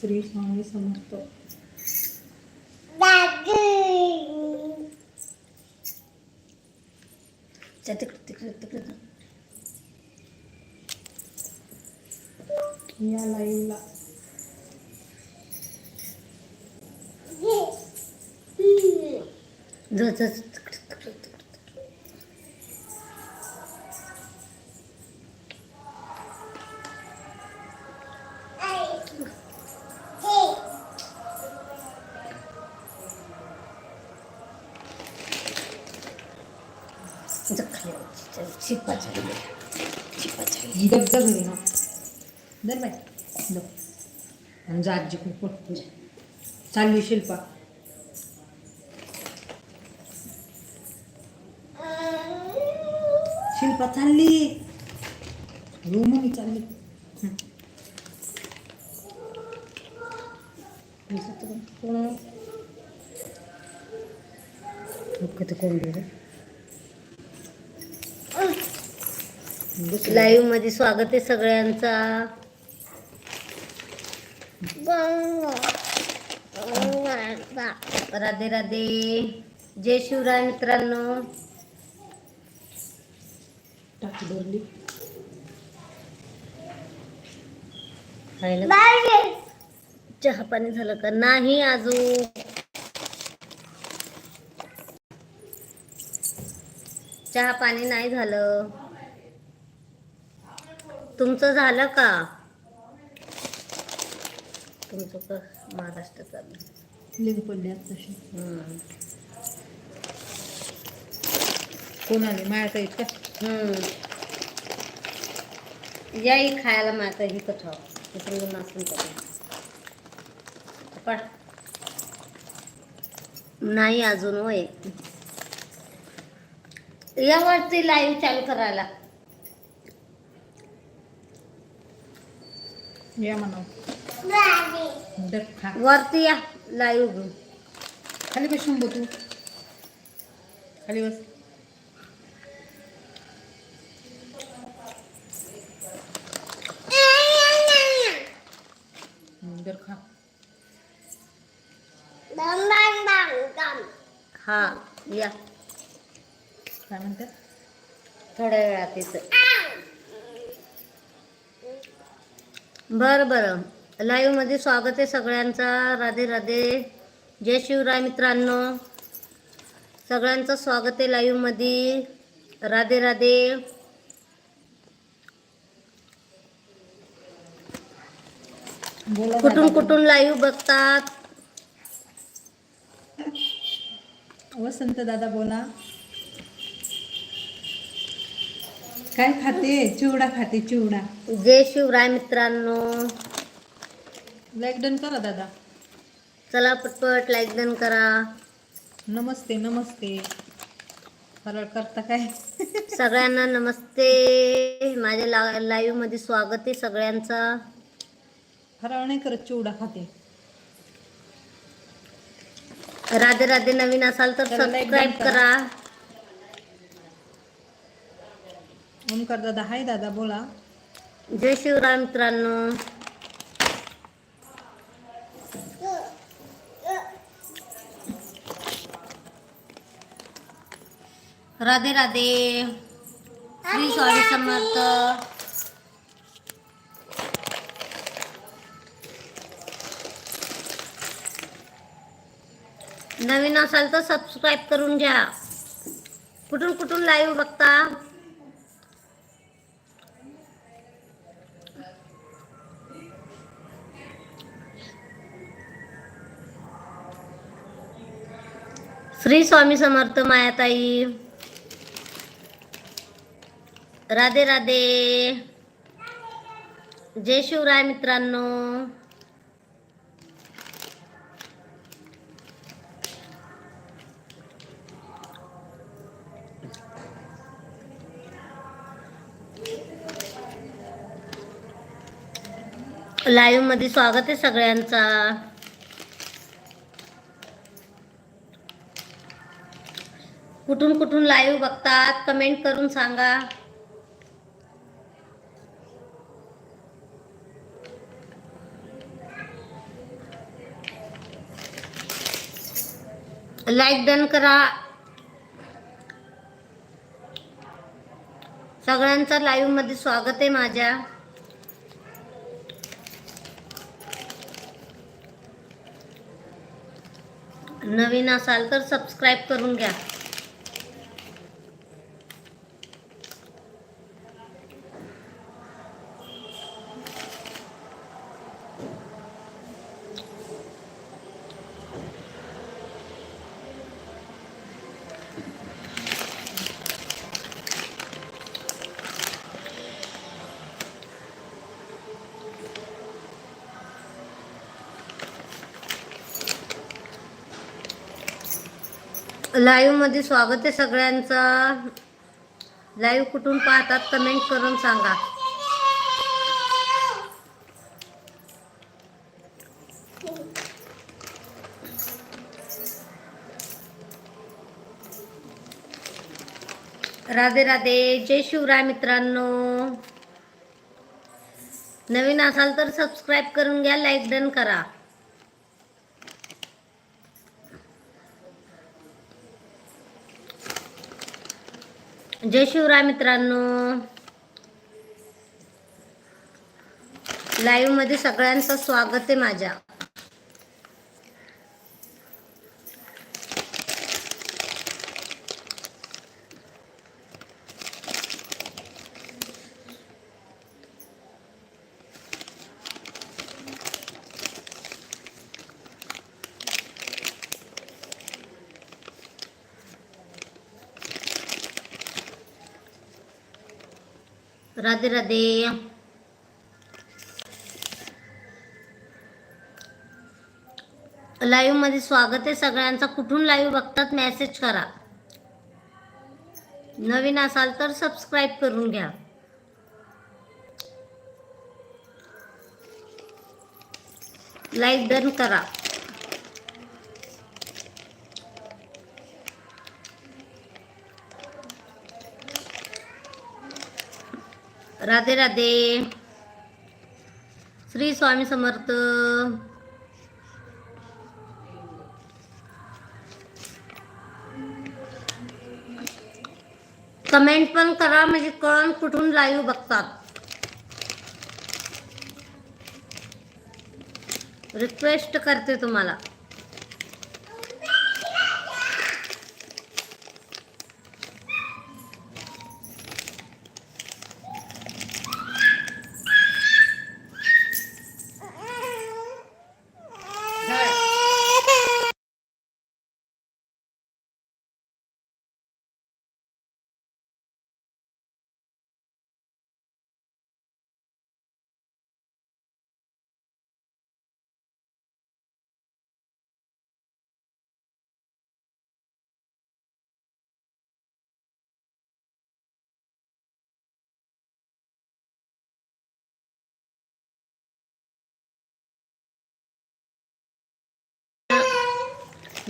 श्री स्वामी समर्थ जा तिकडे तिकडे तिकडे जा. या लाईव्हला जा जा घरी हा दर बाय दर. आणि जा आजी खूप चालली शिल्पा. शिल्पा चालली. रूम मी चालली कोण? किती लाईव्हमध्ये स्वागत आहे सगळ्यांचा. राधे राधे. जय शिवराय मित्रांनो. चहा पाणी झालं का? नाही अजून. चहा पाणी नाही झालं. तुमचं झालं का? तुमचं का महाराष्ट्र चाललं लिंक पडली तशी हम्म. कोण आले मायात आहेत का? हम्म. याही खायला माता ही कठाव तिकडून नसून पण नाही अजून वय यावरती लाईव्ह चालू करायला. या म्हणा. दर खा वरती या लाईव्ह घेऊन खाली बस शंभू तू. खाली बस. हं, खा. हा या. काय म्हणतात थोड्या वेळात येतं. बरं बरं. लाईव्हमध्ये स्वागत आहे सगळ्यांचा. राधे राधे. जय शिवराय मित्रांनो. सगळ्यांचं स्वागत आहे लाईव्हमध्ये राधे राधे. कुठून. कुठून लाईव्ह बघतात? वसंत दादा बोला. काय खाते? चिवडा खाते चिवडा. जय शिवराय मित्रांनो. लाईक डन करा दादा. चला पटपट लाईक डन करा. नमस्ते नमस्ते. फराळ करता काय? सगळ्यांना नमस्ते. माझ्या ला लाईव्हमध्ये स्वागत आहे सगळ्यांचा. फराळ नाही करत चिवडा खाते. राधे राधे नवीन असाल तर सबस्क्राईब करा. करा ओमकार दादा हाय दादा बोला. जय शिवराय मित्रांनो. राधे राधे. श्री स्वामी समर्थ. नवीन असाल तर सबस्क्राईब करून घ्या. कुठून कुठून लाईव्ह बघता? श्री स्वामी समर्थ मायाताई. राधे राधे. जय शिवराय मित्रांनो. लाईव्हमध्ये स्वागत आहे सगळ्यांचा. कुठून कुठून लाईव्ह बघतात कमेंट करून सांगा. लाईक डन करा. सगळ्यांचं लाईव्हमध्ये स्वागत आहे माझ्या. नवीन असाल तर सबस्क्राईब करून घ्या. लाईव्हमध्ये स्वागत आहे सगळ्यांचं. लाईव्ह कुठून पाहतात कमेंट करून सांगा. राधे राधे जय शिवराय मित्रांनो. नवीन असाल तर सबस्क्राईब करून घ्या लाईक डन करा. जय शिवराय मित्रांनो. लाईव्हमध्ये सगळ्यांचं स्वागत आहे माझ्या. राधे राधे. लाईव्हमध्ये स्वागत आहे सगळ्यांचा. कुठून लाईव्ह बघतात मेसेज करा. नवीन असाल तर सबस्क्राईब करून घ्या. लाईक डन करा. राधे राधे. श्री स्वामी समर्थ. कमेंट पण करा म्हणजे कळण कुठून लाईव्ह बघतात. रिक्वेस्ट करते तुम्हाला.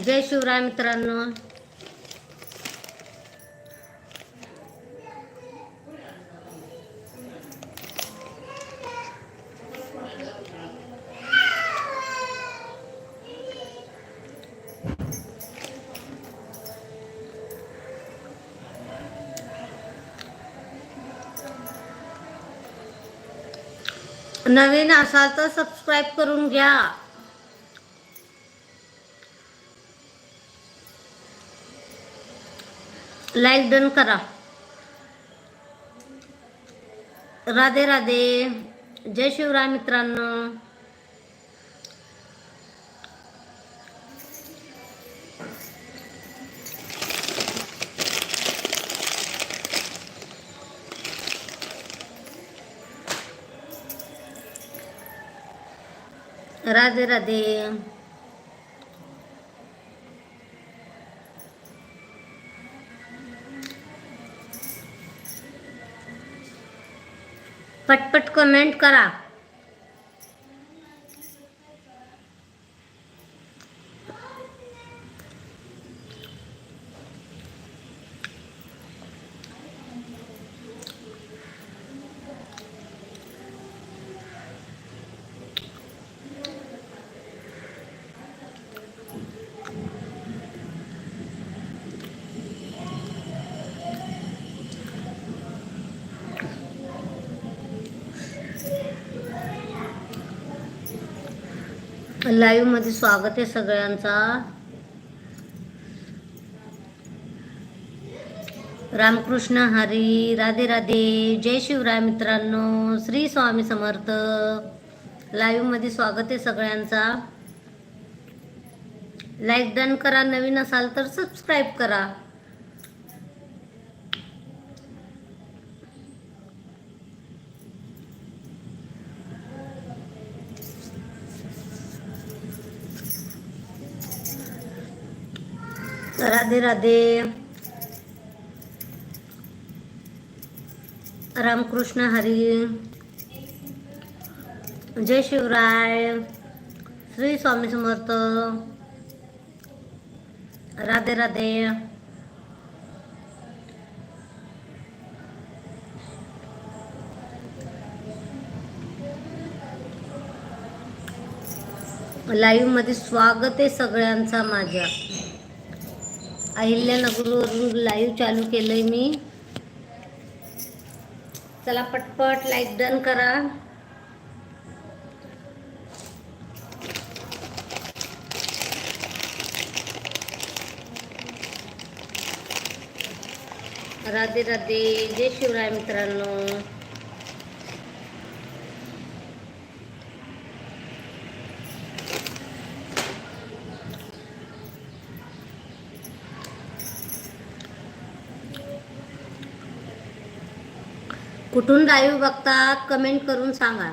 जय शिवराय मित्रांनो. नवीन असाल तर सबस्क्राईब करून घ्या. लाईक डन करा। राधे राधे। जय शिवराय मित्रांनो। राधे राधे। कमेंट करा. लाईव्हमध्ये स्वागत आहे सगळ्यांचा. रामकृष्ण हरी राधे राधे जय शिवराय मित्रांनो श्री स्वामी समर्थ. लाईव्हमध्ये स्वागत आहे सगळ्यांचा. लाईक डन करा नवीन असाल तर सबस्क्राईब करा. राधे राधे. रामकृष्ण हरी. जय शिवराय. श्री स्वामी समर्थ. राधे राधे. लाईव्हमध्ये स्वागत आहे सगळ्यांचा माझ्या. अहिल्यानगरवरून लाईव्ह चालू केलंय मी. चला पटपट लाईक डन करा. राधे राधे जय शिवराय मित्रांनो. कुठून लाईव्ह बघता कमेंट करून सांगा.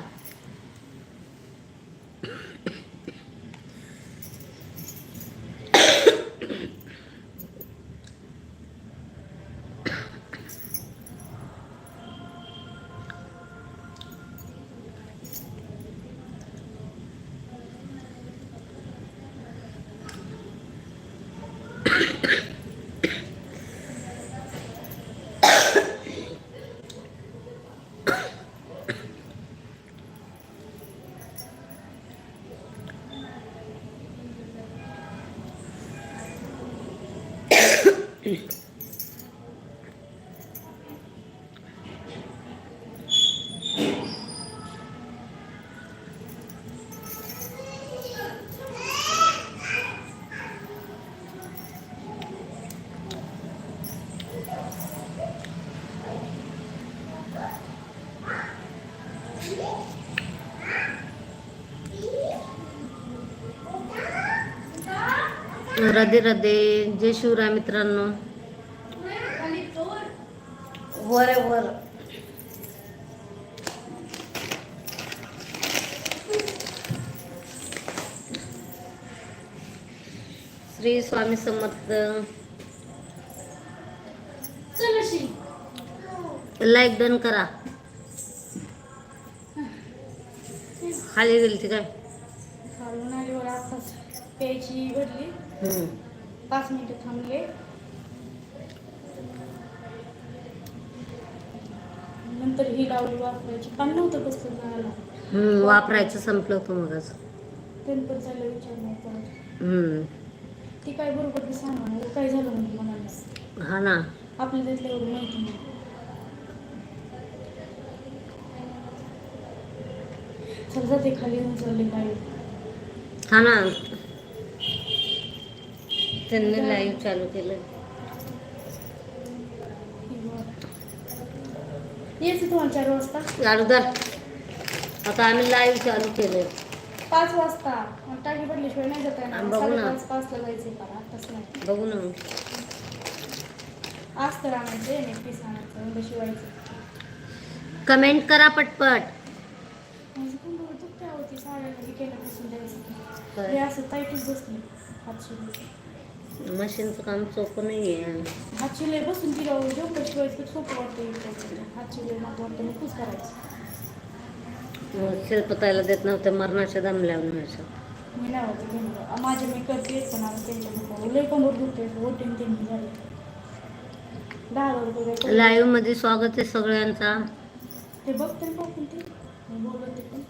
राधे राधे जय शिवराय मित्रांनो. वर वर. श्री स्वामी समर्थ. लाईक डन करा. खाली गेली ती काय प्यायची भरली. पाच मिनिटं थांबले. नंतर ही लावली वापरायची. पाणी नव्हतं कसं नळाला हम्म, वापरायचं संपलं होतं मगच. पण झालं विचारणार परत हम्म. ती काय बरोबर ती सांगणार काय झालं म्हणजे म्हणालीस हा ना. आपल्या त्यातलं एवढं माहिती नाही. चल जाते खाली येऊन चालले काय हा ना. त्यांनी लाईव्ह चालू केलं यायचं तुम्हाला चार वाजता. अगोदर आता आम्ही लाईव्ह चालू केलंय. पाच वाजता. टाकी भरल्याशिवाय नाही जाता येणार. बघू ना. साडेपाच पाचला जायचं नाही. बघू ना. मग. आज तर आणायचे शिवायचं कमेंट करा पटपट. माझं पण डोळं दुखते होती साड्याला केल्यापासून द्यायचं काय? हे असं टाईटच बसले हात मशीनचं काम सोपं नाही आहे हात शिवले बसून तिला जेवढं शिवायचं सोपं वाटतं हात मग वाटतं खूप करायचं. शिल्पताईला देत नव्हते मरणाच्या दमल्या म्हणायचं मी नाही होते घेणार माझे मी करते पण आता त्यांच्या नको. लय कंबर दुखते झाले. दहा रुपये. लाईव्हमध्ये स्वागत आहे सगळ्यांचा. ते बघते बघून ते? मी बोलत पण.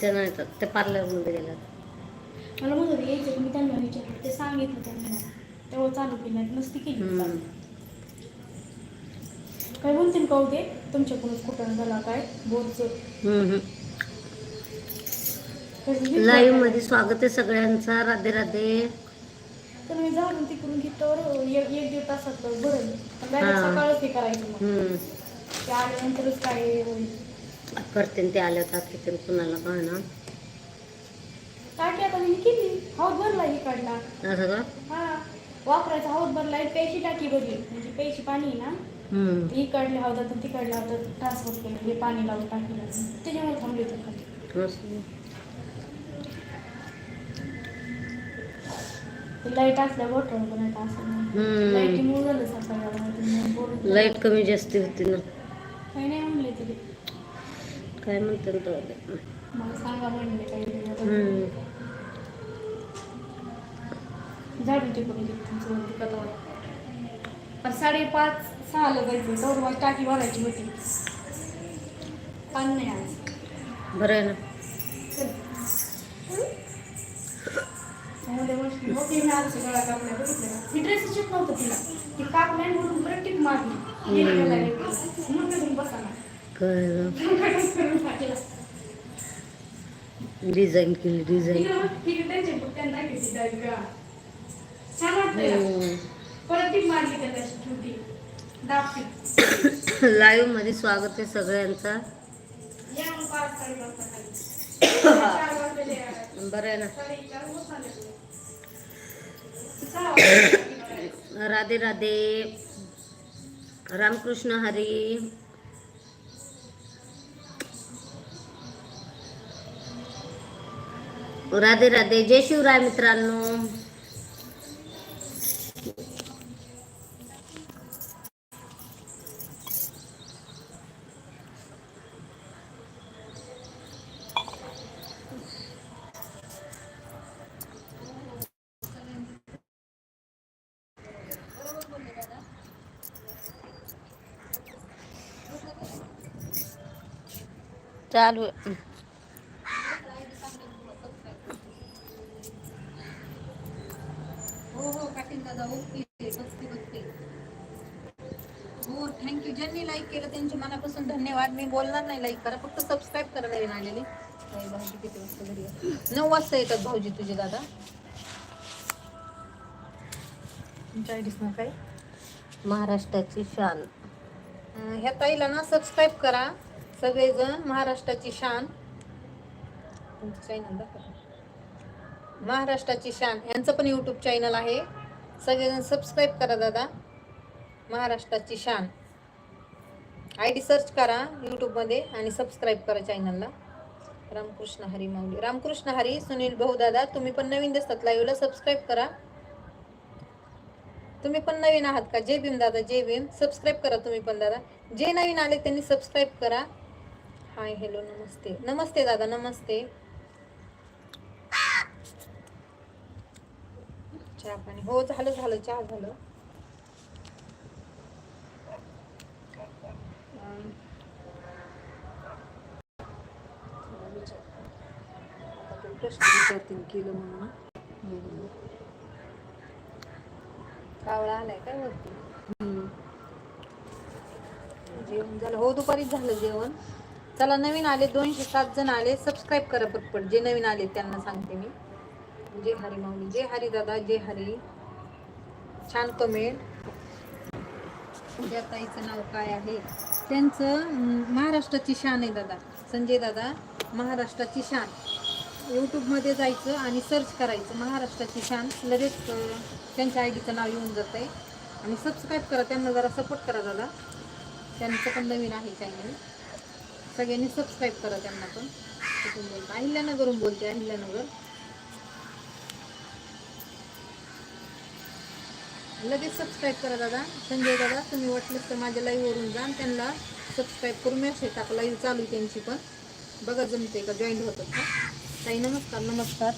ते नाही ते पार्लरमध्ये गेल्यात. मला म्हणत होते यायचं मी त्यांना विचारलं. ते सांगितलं त्यांनी तेव्हा चालू केलं नाही नसती केली हम्म. काय म्हणतील का ते तुमच्याकडून कुठं झाला काय? हम्म, हम्म. लाईव्हमध्ये स्वागत आहे सगळ्यांचा. राधे राधे. तर मी झाडून तिकडून घेतल्यावर एक एक दीड तासात भरेल पण direct हा. सकाळच ते करायचं मग. हम्म. ते आल्यानंतरच काय होईल. करते ते आल्या टाकी तर कुणाला कळणार टाकी आता मी केली. हौद भरला इकडला. असं का? हा. वापरायचा. हौद भरला प्यायची टाकी भरली. म्हणजे प्यायची पाणी आहे ना इकडल्या हौदात तिकडल्या हौदात ट्रान्सफर केलं. हे पाणी लावून टाकीला. त्याच्यामुळे थांबली होती खाली. लाइट असल्या गोठवलं पण आता असं लाईटीमुळे झालं सकाळी लाइट कमी जास्ती होती ना. काही नाही म्हणले तरी काय म्हणतात मला सांगा म्हणले काही झाडून ते करून तुमचं कथावर पण साडेपाच सहाला जायचं तेवढं मला टाकी भरायची होती. पाणी नाही आज बरं आहे ना. त्यामध्ये मस्त मोठी मी आज गळा कापल्या बघितलं का ती ड्रेसच येत नव्हतं तिला ती कापल्या म्हणून परत टीप मारली एक गेला एक. म्हणून तुम्ही बसा ना कळलं. करून टाकला. डिझाईन केली डिझाईन छान परत मारली छोटी लाईव्हमध्ये स्वागत आहे सगळ्यांचा. बरं आहे ना. राधे राधे. रामकृष्ण हरी. राधे राधे. जय शिवराय मित्रांनो. चालू. हो हो पाटील दादा ओके बघते बघते हो थँक्यू ज्यांनी लाईक केलं त्यांचे मनापासून धन्यवाद. मी बोलणार नाही लाईक करा फक्त सबस्क्राईब आलेले. ताई, भाऊजी किती वाजता घरी येतात? नऊ वाजता येतात भाऊजी तुझे दादा. तुमच्या आयडीच नाव काय? महाराष्ट्राची शान. ह्या ताईला ना सबस्क्राईब करा. सगळेजण महाराष्ट्राची शान. महाराष्ट्राची शान. यांचं पण यूट्यूब चॅनल आहे. सगळेजण सबस्क्राईब करा दादा. महाराष्ट्राची शान. आय डी सर्च करा यूट्यूबमध्ये आणि सबस्क्राईब करा चॅनलला रामकृष्ण हरी माऊली. रामकृष्ण हरी सुनील भाऊ दादा तुम्ही पण नवीन दिसतात लाईव्हला सबस्क्राईब करा. तुम्ही पण नवीन आहात का? जय भीम दादा जय भीम. सबस्क्राईब करा तुम्ही पण दादा. जे नवीन आले त्यांनी सबस्क्राईब करा. हाय हॅलो नमस्ते. नमस्ते दादा नमस्ते. चहा पाणी. हो झालं झालं चहा झालं. प्रश्न विचारतील केलं म्हणून. कावळा आलाय काय वरती? जेवण झालं. हो दुपारीच झालं जेवण. चला नवीन आले दोनशे सात जण आले. सबस्क्राईब करा पटपट. जे नवीन आले त्यांना सांगते मी. जय हरी माऊली. जय हरी दादा. जय हरी. छान कमेंट उद्या ताईचं नाव काय आहे? त्यांचं महाराष्ट्राची शान आहे दादा. संजय दादा महाराष्ट्राची शान. यूट्यूबमध्ये जायचं आणि सर्च करायचं. महाराष्ट्राची शान. लगेच त्यांच्या आय डीचं नाव येऊन जातं आहे आणि सबस्क्राईब करा. त्यांना जरा सपोर्ट करा दादा. त्यांचं पण नवीन आहे चॅनल सगळ्यांनी सबस्क्राईब करा त्यांना पण. कुठून बोलते अहिल्यानगरहून बोलते अहिल्यानगर. लगेच सबस्क्राईब करा दादा. संजय दादा तुम्ही वाटलं तर माझ्या लाईव्हवरून जा त्यांना सबस्क्राईब करून मेसेज टाका. लाईव्ह चालू आहे त्यांची पण. बघा जमते का? जॉईन होतात का? ताई नमस्कार. नमस्कार.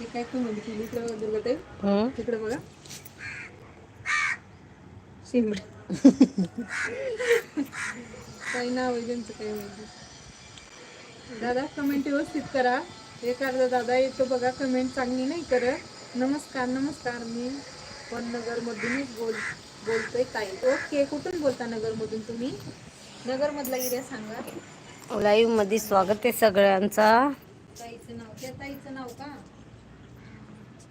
हे काय तुम्ही केली? इकडे बघा दुर्गाताई? तिकडे बघा. शिंबड काही नाव आहे त्यांचं काही माहिती दादा कमेंट व्यवस्थित करा. एखादा दादा येतो बघा कमेंट चांगली नाही करत. नमस्कार नमस्कार मी पण नगरमधूनच बोल बोलतोय ताई. ओके कुठून बोलता नगरमधून तुम्ही? नगरमधला एरिया सांगा. लाईव्हमध्ये स्वागत आहे सगळ्यांचा. ताईचं नाव त्या ताईचं नाव का?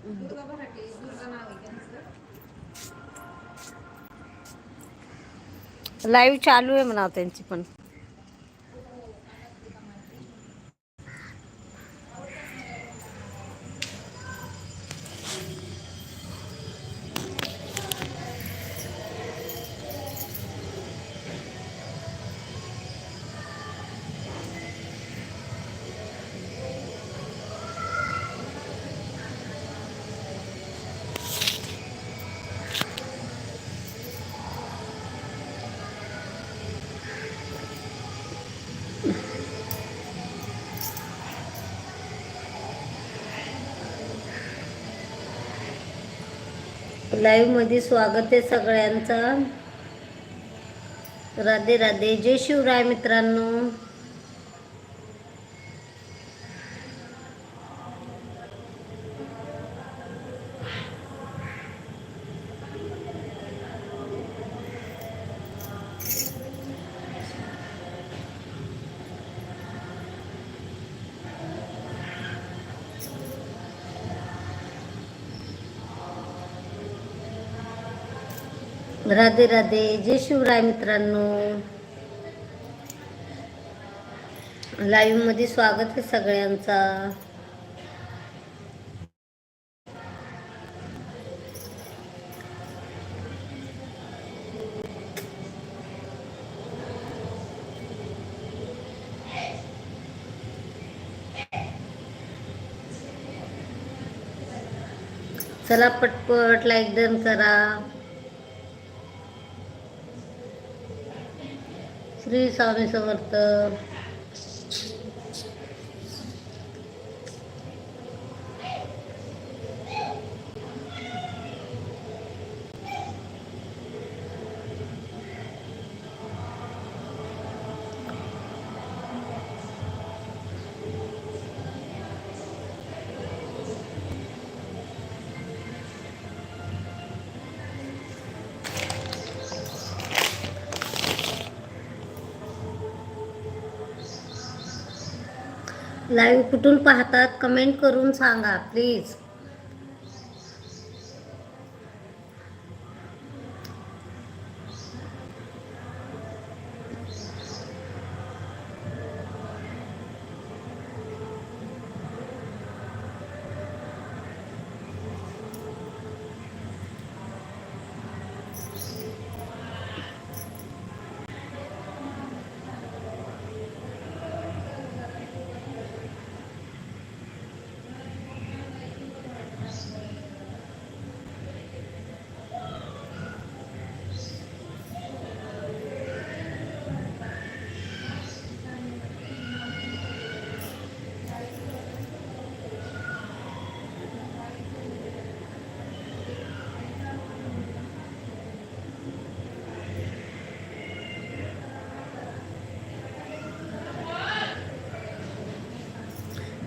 दुर्गा भराटे दुर्गा नाव आहे लाईव्ह चालू आहे म्हणा त्यांची पण. लाईव्हमध्ये स्वागत आहे सगळ्यांचा. राधे राधे. जय शिवराय मित्रांनो. राधे राधे जय शिवराय मित्रांनो. लाईव्हमध्ये स्वागत आहे सगळ्यांचा. चला पटपट लाईक डन करा. श्री स्वामी समर्थ लाईव्ह कुठून पाहतात कमेंट करून सांगा प्लीज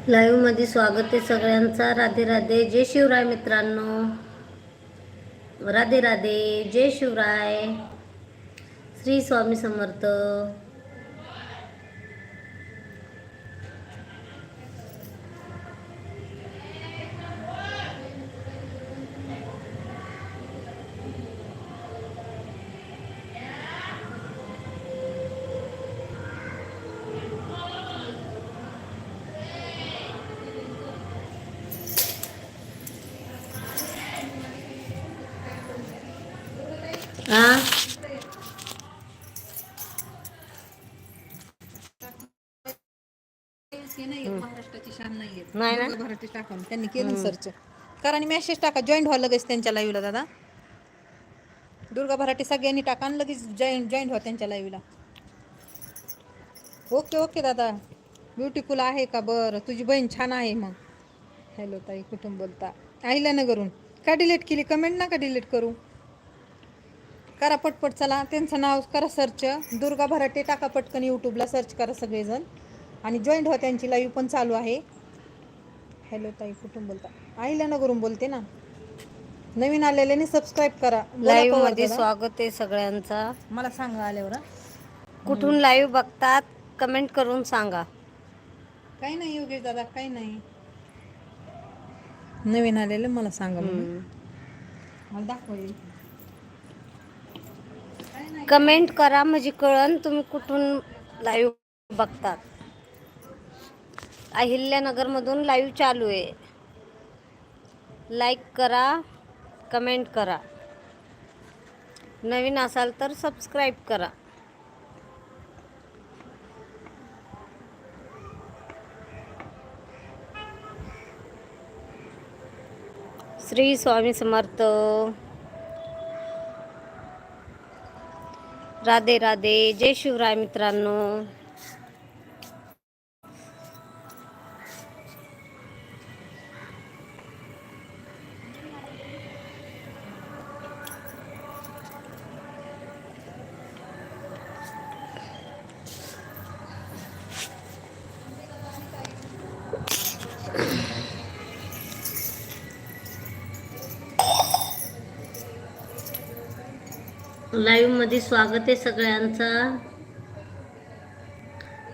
लाईव्हमध्ये स्वागत आहे सगळ्यांचा. राधे राधे. जय शिवराय मित्रांनो. राधे राधे. जय शिवराय. श्री स्वामी समर्थ हा हे नाही महाराष्ट्राची शान नाही ना? दुर्गा भराटे टाका त्यांनी केलं सर्च कारण मेसेज टाका. जॉईंट व्हा लगेच त्यांच्या लाईव्हला दादा. दुर्गा भराटे सगळ्यांनी टाका आणि लगेच जॉईन जॉईंट व्हा त्यांच्या लाईव्हला ओके ओके दादा. ब्युटिफुल आहे का? बरं. तुझी बहीण छान आहे मग. हॅलो ताई. कुठून बोलता? आईला नगरून का डिलीट केली? कमेंट नका डिलीट करू. करा पटपट चला. त्यांचं नाव करा सर्च दुर्गा भराटे टाका पटकन यूट्यूबला सर्च करा सगळेजण. आणि जॉईंट व्हा त्यांची लाईव्ह पण चालू आहे. हॅलो ताई कुठून बोलता? आईला नगरून बोलते ना. नवीन आलेल्याने सबस्क्राईब करा. लाईव्हमध्ये. स्वागत आहे सगळ्यांचा. मला सांगा आल्यावर. कुठून लाईव्ह बघतात कमेंट करून सांगा. काही नाही योगेश दादा काही नाही. नवीन आलेलं मला सांगा म्हणून. मला दाखवेल कमेंट करा म्हणजे कळन तुम्ही कुठून लाईव्ह बघतात. अहिल्यानगरमधून लाईव्ह चालू आहे. लाईक करा कमेंट करा. नवीन असाल तर सबस्क्राईब करा. श्री स्वामी समर्थ. राधे राधे. जय शिवराय मित्रांनो. लाईव्हमध्ये स्वागत आहे सगळ्यांचा.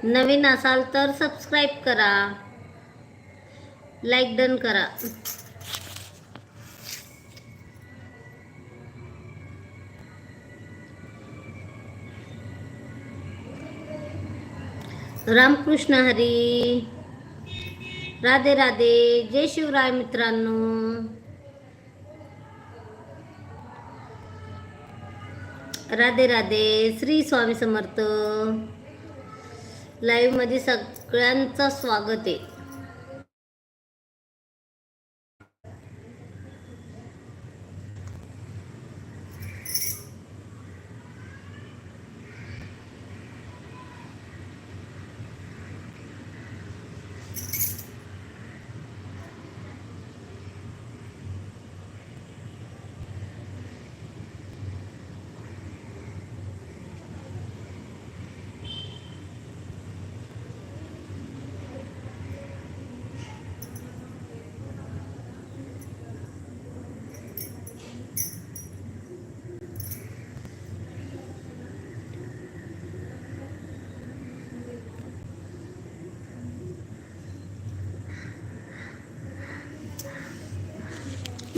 नवीन असाल तर सबस्क्राईब करा. लाईक डन करा. रामकृष्ण हरी. राधे राधे. जय शिवराय मित्रांनो. राधे राधे श्री स्वामी समर्थ. लाईव्हमध्ये सगळ्यांचं स्वागत आहे.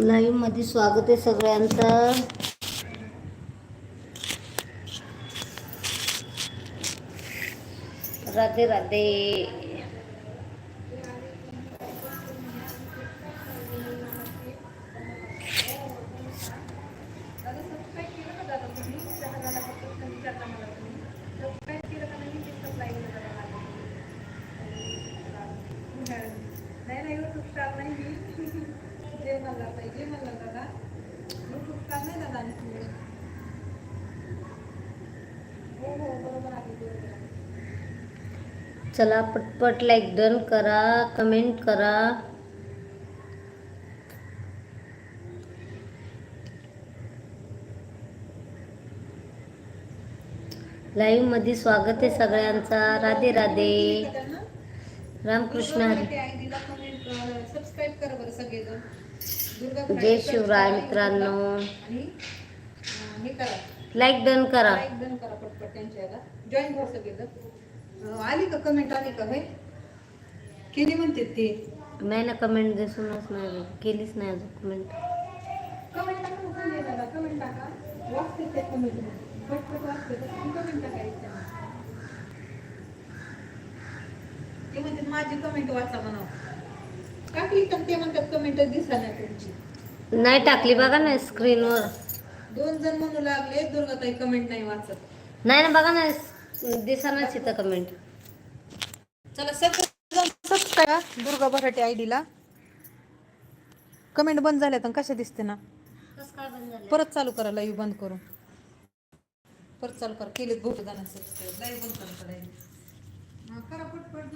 लाईव्हमध्ये स्वागत आहे सगळ्यांचं. राधे राधे नाही नाही युट्यूब स्टार नाही मी जे मला पाहिजे मला दादा युट्यूब स्टार नाही दादा आणखी. हो हो बरोबर आहे बरोबर आहे चला पटपट लाईक डन करा कमेंट करा. लाईव्हमध्ये स्वागत आहे सगळ्यांचा. राधे राधे. रामकृष्ण हरी. जय शिवराय मित्रांनो. लाईक डन करा. जॉईन आली का कमेंट आली का हे केली म्हणते ते. नाही ना कमेंट दिसूनच नाही केलीच नाही अजून कमेंट कमेंट टाका ना संजय दादा कमेंट टाका. वाचते ते कमेंट पटपट वाचते. तर तुम्ही कमेंट टाकायचं ते म्हणतात माझी कमेंट वाचा टाकली तर ते म्हणतात कमेंट नाही तुमची. नाही टाकली बघा ना स्क्रीनवर दोन जण म्हणू लागले दुर्गाताई कमेंट नाही वाचत. नाही ना बघा ना दिसानाच इथं कमेंट चला सबस्क्राईब दुर्गा भराटे आय डीला कमेंट बंद झाल्या तर कशा दिसते ना? परत चालू करा लाईव्ह बंद करून. परत चालू करा केलेत बहुत जणांचं लाईव्ह बंद करा करा पटपट.